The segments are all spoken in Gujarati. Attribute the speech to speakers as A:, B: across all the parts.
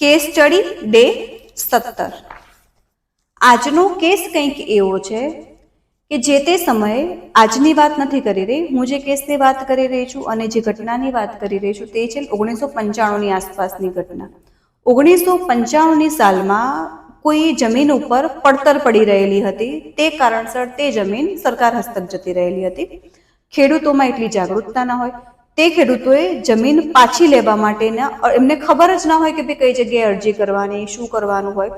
A: કેસ સ્ટડી ડે સત્તર. આજનો કેસ કંઈક એવો છે કે જે તે સમયે આજની વાત નથી કરી રહી. હું જે કેસની વાત કરી રહી છું અને જે ઘટનાની વાત કરી રહી છું તે છે ઓગણીસો પંચાણુંની આસપાસની ઘટના. ઓગણીસો પંચાણુંની સાલમાં કોઈ જમીન ઉપર પડતર પડી રહેલી હતી. તે કારણસર તે જમીન સરકાર હસ્તક જતી રહેલી હતી. ખેડૂતોમાં એટલી જાગૃતતા ન હોય. તે ખેડૂતોએ જમીન પાછી લેવા માટેના એમને ખબર જ ના હોય કે ભાઈ કઈ જગ્યાએ અરજી કરવાની, શું કરવાનું હોય.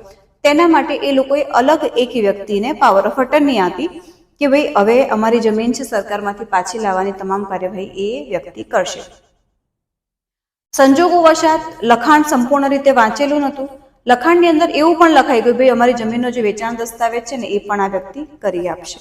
A: તેના માટે એ લોકોએ અલગ એક વ્યક્તિને પાવર ઓફ અટર્ની આપી કે ભાઈ, હવે અમારી જમીન છે, સરકારમાંથી પાછી લાવવાની તમામ કાર્યવાહી એ વ્યક્તિ કરશે. સંજોગો વશાત લખાણ સંપૂર્ણ રીતે વાંચેલું નહોતું. લખાણની અંદર એવું પણ લખાઈ ગયું, ભાઈ, અમારી જમીનનો જે વેચાણ દસ્તાવેજ છે ને એ પણ આ વ્યક્તિ કરી આપશે.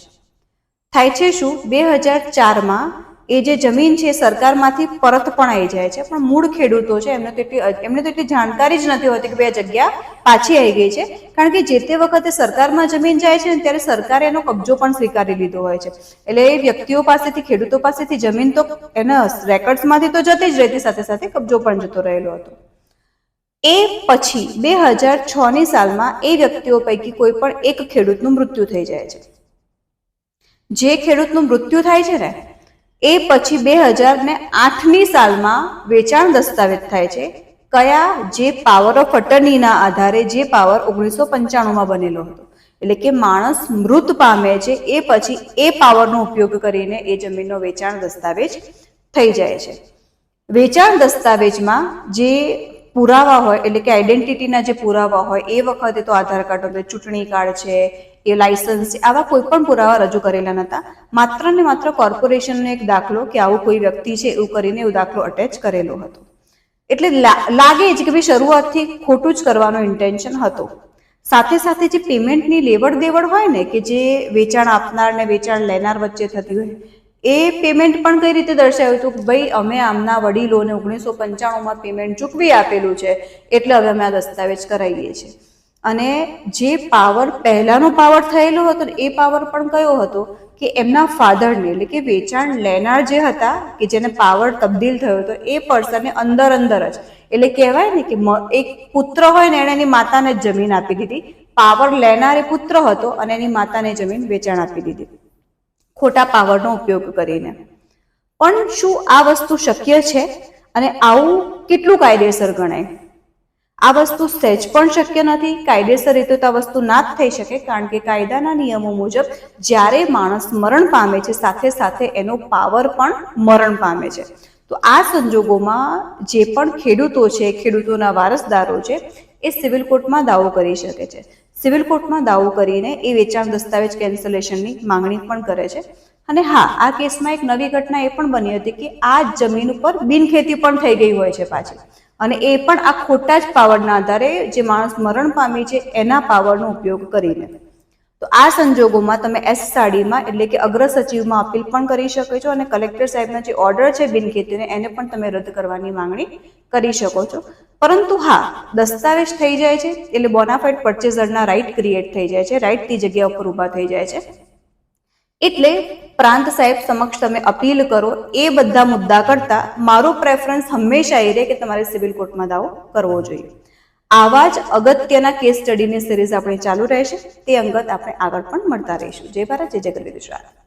A: થાય છે શું? બે હજાર ચારમાં એ જે જમીન છે સરકારમાંથી પરત પણ આવી જાય છે. પણ મૂળ ખેડૂતો છે, એમને તો એટલી એમને તો એટલી જાણકારી જ નથી હોતી કે આ જગ્યા પાછી આવી ગઈ છે. કારણ કે જે તે વખતે સરકારમાં જમીન જાય છે ને ત્યારે સરકારે એનો કબજો પણ સ્વીકારી લીધો હોય છે. એટલે એ વ્યક્તિઓ પાસેથી, ખેડૂતો પાસેથી જમીન તો એના રેકોર્ડ્સમાંથી તો જતી જ રહેતી, સાથે સાથે કબજો પણ જતો રહેલો હતો. એ પછી બે હજાર છ ની સાલમાં એ વ્યક્તિઓ પૈકી કોઈ પણ એક ખેડૂતનું મૃત્યુ થઈ જાય છે. જે ખેડૂતનું મૃત્યુ થાય છે ને એ પછી બે હજાર ને આઠની સાલમાં વેચાણ દસ્તાવેજ થાય છે. કયા જે પાવર ઓફ અટર્નીના આધારે જે પાવર ઓગણીસો પંચાણુંમાં બનેલો હતો. એટલે કે માણસ મૃત પામે છે, એ પછી એ પાવરનો ઉપયોગ કરીને એ જમીનનો વેચાણ દસ્તાવેજ થઈ જાય છે. વેચાણ દસ્તાવેજમાં જે પુરાવા હોય, એટલે કે આઈડેન્ટિટીના જે પુરાવા હોય, એ વખતે તો આધાર કાર્ડ હોય, ચૂંટણી કાર્ડ છે, એ લાયસન્સ છે, આવા કોઈ પણ પુરાવા રજૂ કરેલા નહોતા માત્ર ને માત્ર કોર્પોરેશનનો એક દાખલો કે આવું કોઈ વ્યક્તિ છે, એવું કરીને એવો દાખલો અટેચ કરેલો હતો. એટલે લાગે જ કે ભાઈ શરૂઆતથી ખોટું જ કરવાનો ઇન્ટેન્શન હતો. સાથે સાથે જે પેમેન્ટની લેવડ દેવડ હોય ને, કે જે વેચાણ આપનાર ને વેચાણ લેનાર વચ્ચે થતી હોય એ પેમેન્ટ પણ કઈ રીતે દર્શાવ્યું હતું કે ભાઈ, અમે આમના વડીલોને ઓગણીસો પંચાણુંમાં પેમેન્ટ ચૂકવી આપેલું છે, એટલે હવે અમે આ દસ્તાવેજ કરાવીએ છીએ. અને જે પાવર પહેલાંનો પાવર થયેલો હતો એ પાવર પણ કયો હતો કે એમના ફાધરને એટલે કે વેચાણ લેનાર જે હતા, કે જેને પાવર તબદીલ થયો હતો, એ પર્સનને અંદર અંદર જ, એટલે કહેવાય ને કે એક પુત્ર હોય ને એણે એની માતાને જમીન આપી દીધી. પાવર લેનાર એ પુત્ર હતો અને એની માતાને જમીન વેચાણ આપી દીધી. ખોટા પાવરનો ઉપયોગ કરીને. પણ શું આ વસ્તુ શક્ય છે? અને આવું કેટલું કાયદેસર ગણાય? આ વસ્તુ સહેજ પણ શક્ય નથી. કાયદેસર રીતે તો આ વસ્તુ ના જ થઈ શકે, કારણ કે કાયદાના નિયમો મુજબ જ્યારે માણસ મરણ પામે છે, સાથે સાથે એનો પાવર પણ મરણ પામે છે. તો આ સંજોગોમાં જે પણ ખેડૂતો છે, ખેડૂતોના વારસદારો છે, એ સિવિલ કોર્ટમાં દાવો કરી શકે છે. સિવિલ કોર્ટમાં દાવો કરીને એ વેચાણ દસ્તાવેજ કેન્સલેશનની માંગણી પણ કરે છે. અને હા, આ કેસમાં એક નવી ઘટના એ પણ બની હતી કે આ જમીન ઉપર બિનખેતી પણ થઈ ગઈ હોય છે પાછી. અને એ પણ આ ખોટા જ પાવરના આધારે જે માણસ મરણ પામી છે, એના પાવરનો ઉપયોગ કરીને. તો આ સંજોગોમાં તમે એસ સાડીમાં એટલે કે અગ્ર સચિવમાં અપીલ પણ કરી શકો છો અને કલેક્ટર સાહેબના જે ઓર્ડર છે બિનખેતીને એને પણ તમે રદ કરવાની માંગણી કરી શકો છો. પરંતુ હા, દસ્તાવેજ થઈ જાય છે એટલે બોનાફાઇડ પરચેઝરના રાઇટ ક્રિએટ થઈ જાય છે રાઇટ જગ્યા ઉપર ઊભા થઈ જાય છે. એટલે પ્રાંત સાહેબ સમક્ષ તમે અપીલ કરો, એ બધા મુદ્દા કરતા મારો પ્રેફરન્સ હંમેશા એ રહે કે તમારે સિવિલ કોર્ટમાં દાવો કરવો જોઈએ. આવા જ અગત્યના કેસ સ્ટડીની સિરીઝ આપણે ચાલુ રહેશે. તે અંગત આપણે આગળ પણ મળતા રહીશું. જય ભારત, જય જગત ગુજરાત.